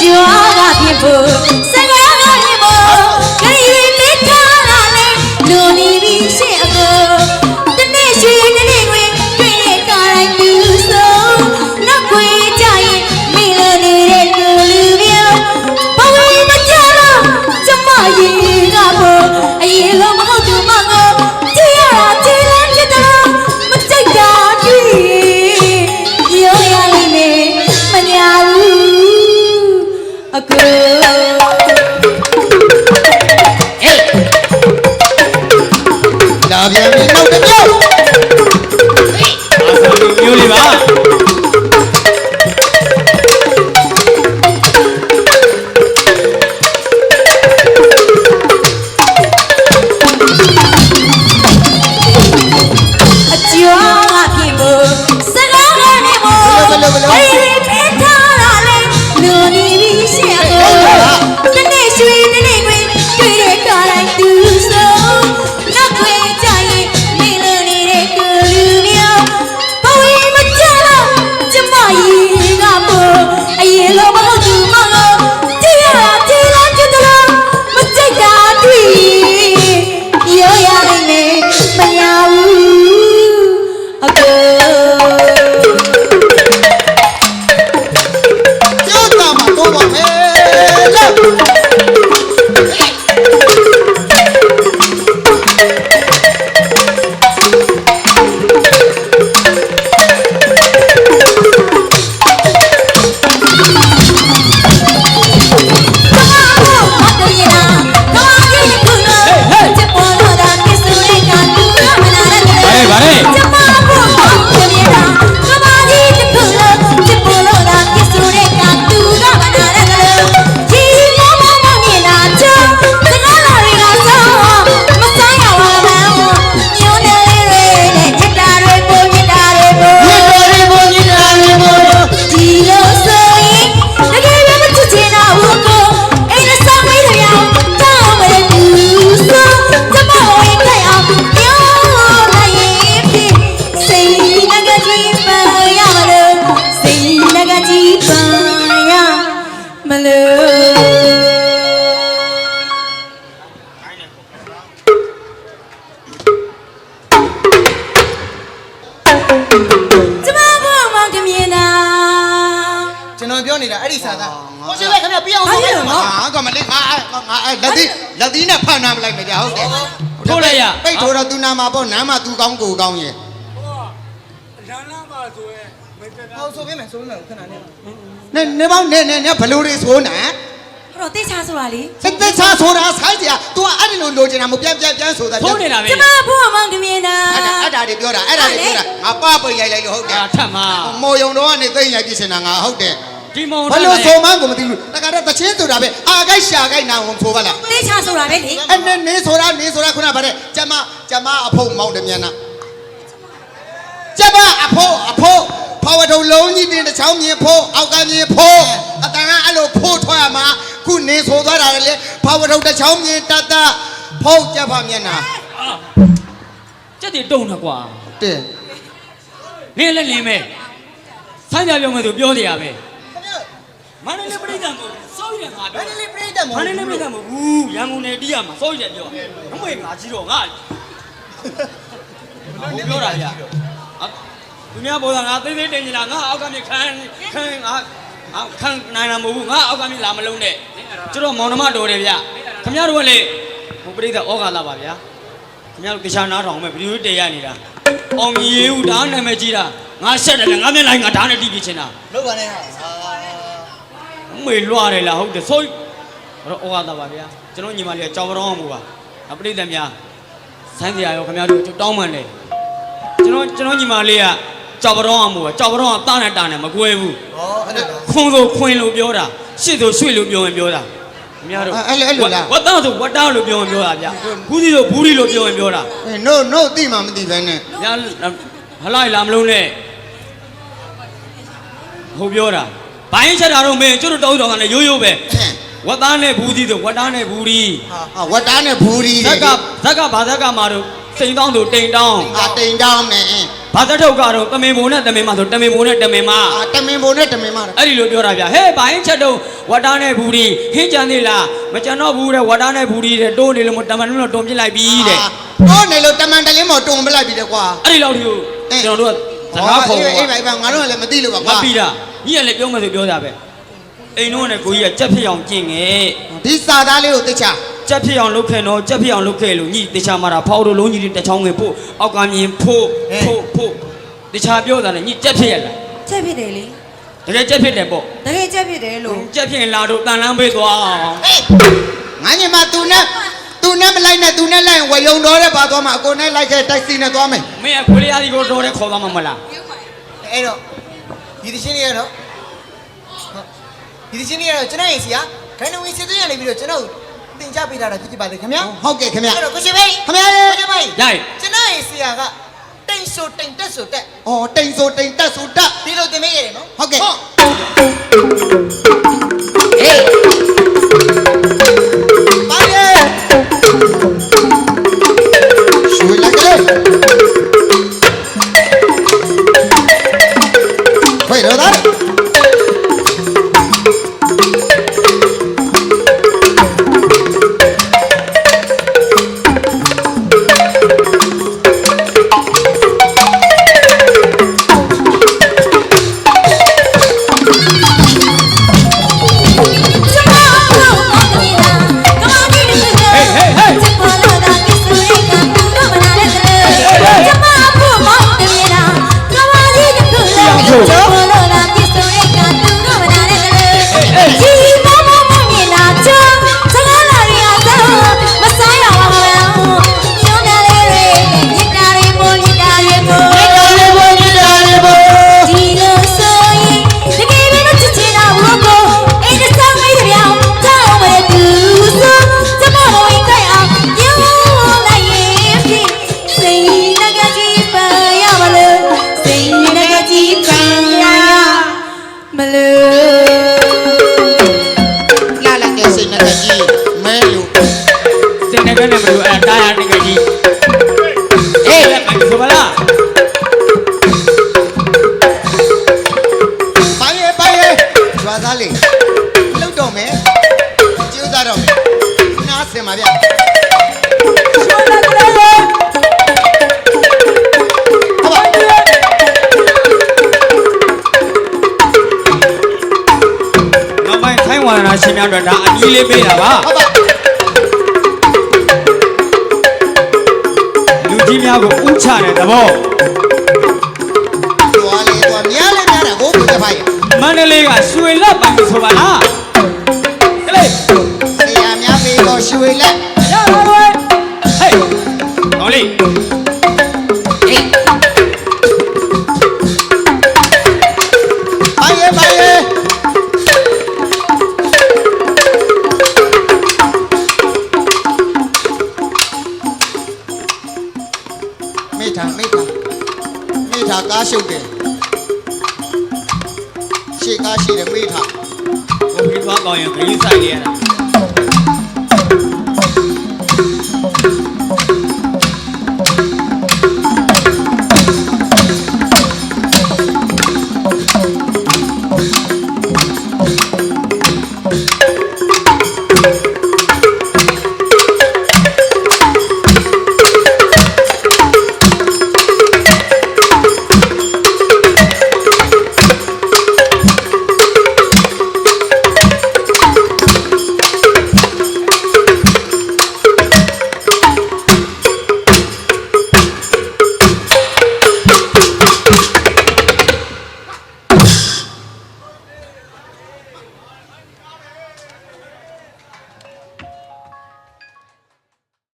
ကျွားကဖြစ်ဖို့ လာ ကျမဘုံမောင်ကမြင်တာကျွန်တော်ပြောနေတာအဲ့ဒီစာသားငါကိုရှင်လိုက်ခင်ဗျပြအောင်ဆိုလိုက်နော်ငါကမလေးငါငါလက်သီးလက်သီးနဲ့ဖန်နာမလိုက်မကြဟုတ်တယ်ထိုးလိုက်ရပိတ်ထိုးတော့သူနာမှာပေါ့နားမှာသူကောင်းကိုကောင်းရဲ့ဟောဆိုပေးမယ်ဆိုပေးမယ်ခဏနေနေနေပေါင်းနေနေနေဘလူတွေဆိုနာအဲ့ တော့တေချာဆိုတာလေစက်သက်ချဆိုတာဆိုင်းစရာ तू အဲ့ဒီလိုလိုချင်တာမပြန်ပြန်ပြန်ဆိုတာထိုးနေတာပဲကျမဘုံမောင်ကမြင်တာအဲ့ဒါအဲ့ဒါတွေပြောတာအဲ့ဒါတွေပြောတာငါပပိတ်ရိုက်လိုက်လို့ဟုတ်တယ်အာထက်မှာမော်ယုံတော့ကနေသိမ့်ရိုက်ပြစင်တာငါဟုတ်တယ်ဒီမောင်ဘလို့ဆိုမှန်းကိုမသိဘူးတခါတော့တချင်းဆိုတာပဲအာခိုက်ရှာခိုက်နာဝင်ဆိုပါလားတေချာဆိုတာပဲလေအဲ့နဲ့နေဆိုတာနေဆိုတာခုနဗါတဲ့ကျမကျမအဖို့မောင်းတယ်မြန်နာကျမအဖို့အဖို့ဖော်ဝထုံလုံးကြီးတင်တစ်ချောင်းမြင်ဖို့အောက်ကမြင်ဖို့ နေဆိုသွားတာလေဖော်ဝထုံတစ်ချောင်းမြင်တတ်တတ်ဖို့ကျဖမျက်နာကြက်တွေတုံနေကွာတဲ့နင်းလည်းလင်းမဲဆိုင်းကြပြောမယ်ဆိုပြောတရားပဲမန္တလေးပြည်ကံကိုစိုးရငါဘပြောယ်လေးပြိတ္တမောမန္တလေးပြည်ကံကိုဘူးရန်ကုန်နယ်တီးရမှာစိုးရပြောအမွေငါကြီးတော့ငါဟိုပြောတာဗျသူများပေါ်တာငါသေးသေးတင်နေတာငါအောက်ကမြခန်းခန်းငါအောက်ခန်းနိုင်တာမဟုတ်ဘူးငါအောက်ကမြလာမလုံးနဲ့ ကျတော့မောင်နှမတော်တယ်ဗျခမရတို့ကလေဟိုပြည်ကဩဃာလာပါဗျာခင်ဗျားတို့တခြားနားထောင်မဲ့ဗီဒီယိုတေးရနေတာ။အောင်မြင်ဦးဒါနာမည်ကြီးတာငါဆက်တယ်လေငါမျက်နှာငါဓာတ်နဲ့တီးပြချင်တာလောက်ပါနဲ့ဟာ။အမေလွှတယ်လားဟုတ်တယ်ဆိုတော့ဩဃာတာပါဗျာ။ကျွန်တော်ညီမလေးကကြောင်ပရောင်းမှုပါ။အပရိသတ်များဆိုင်းစရာရောခင်ဗျားတို့တောင်းပန်တယ်။ကျွန်တော်ကျွန်တော်ညီမလေးကကြောင်ပရောင်းမှုပါကြောင်ပရောင်းကတားနဲ့တားနဲ့မကွဲဘူးဟောအဲ့ဒါ။ခွန်ဆိုခွင်လို့ပြောတာ ရှစ်ဆိုရွှေ့လို့ပြောရင်ပြောတာ။ခင်ဗျားတို့အဲ့လေအဲ့လိုလားဝတ်သားဆိုဝတ်သားလို့ပြောရင်ပြောတာဗျ။ဘူးစီဆိုဘူးရီလို့ပြောရင်ပြောတာ။အေး no no တိမှမသိပဲနဲ့။ညာဟလိုက်လာမလုံးနဲ့ဟိုပြောတာဘိုင်းချက်တာတော့မင်းကျွတ်တောင်းတောင်းကနေရိုးရိုးပဲဝတ်သားနဲ့ဘူးသီးဆိုဝတ်သားနဲ့ဘူးဒီဟာဝတ်တားနဲ့ဘူရီဇက်ကဇက်ကဘာဇက်ကမှာတော့စိန်တောင်းဆိုတိန်တောင်းအာတိန်တောင်းနဲ့ ဘာတထုတ်ကတော့တမင်ဘုံနဲ့တမင်မဆိုတမင်ဘုံနဲ့တမင်မအာတမင်ဘုံနဲ့တမင်မတော့အဲ့ဒီလိုပြောတာဗျဟဲ့ဘာရင်ချက်တော့ဝတာနဲ့ဘူးဒီဟင်းကြံသေးလားမကြံတော့ဘူးတဲ့ဝတာနဲ့ဘူးဒီတဲ့တိုးနေလို့မတမန်လို့တုံပြစ်လိုက်ပြီတဲ့ဟောနေလို့တမန်တလင်းမော်တုံပလိုက်ပြီတဲ့ကွာအဲ့ဒီလောက်ထိကိုကျွန်တော်တို့ကစကားခေါ်အေးပါအေးပါအေးပါငါတို့ကလည်းမသိလို့ပါငါကွာပြီးတာညီကလည်းပြောမယ်ဆိုပြောတာပဲအိမ်တော့နဲ့ကိုကြီးကကြက်ဖြစ်အောင်ကျင့်ငယ်ဒီစာသားလေးကိုသိချာ ကြက်ဖြစ်အောင်လုပ်ခဲ့တော့ကြက်ဖြစ်အောင်လုပ်ခဲ့လို့ညီတေချာမှာတာဖောက်တို့လုံးကြီးတွေတစ်ချောင်းငယ်ဖို့အောက်ကမြင်ဖို့ဖို့ဖို့တေချာပြောတာနဲ့ညီကြက်ဖြစ်ရလားချက်ဖြစ်တယ်လေတကယ်ကြက်ဖြစ်တယ်ပေါ့တကယ်ချက်ဖြစ်တယ်လို့ကြက်ဖြစ်ရင်လာတော့တန်လန်းပေးသွားအောင်အေးငါညီမသူနဲ့သူနဲ့မလိုက်နဲ့သူနဲ့လိုက်ရင်ဝယုံတော်တဲ့ပါသွားမှာအကိုနဲ့လိုက်ခဲ့တိုက်စီနဲ့သွားမယ်မင်းကခွေးလေးအားကြီးကိုတော်တဲ့ခေါ်သွားမှာမလားအဲ့တော့ဒီတချင်းလေးကတော့ဒီတချင်းလေးကတော့ကျွန်တော်ရဲ့စီကဂိုင်းနဝီစစ်သွင်းရနေပြီးတော့ကျွန်တော် တင်ကြပေးတာဖြစ်ဖြစ်ပါတယ်ခင်ဗျာဟုတ်ကဲ့ခင်ဗျအဲ့တော့ကိုရှင်ဘေးခင်ဗျာကိုရှင်ဘေးရိုက်ကျွန်တော်ရဲ့စီကတိန်ဆိုတိန်တက်ဆိုတက်အော်တိန်ဆိုတိန်တက်ဆိုတက်ဒီလိုတင်ပေးရတယ်နော်ဟုတ်ကဲ့ဟုတ်ဟေးပါလေရွှေလိုက်ကလေး ကြီးလေးပေးတာပါဟုတ်ပါလူကြီးများကိုဥချတဲ့သဘောကျွာလေးကျွာမြားလေးများတာကိုပြတဲ့ဖိုင်မန္တလေးကရွှေလက်ပိုင်ဆိုပါလားကလေးဆရာများပေးတော့ရွှေလက် ကားရှုပ်တယ်ရှေ့ကားရှိတယ်မိထားကိုပြီးသွားကောင်းရင်ခရီးဆိုင်လေးရတာ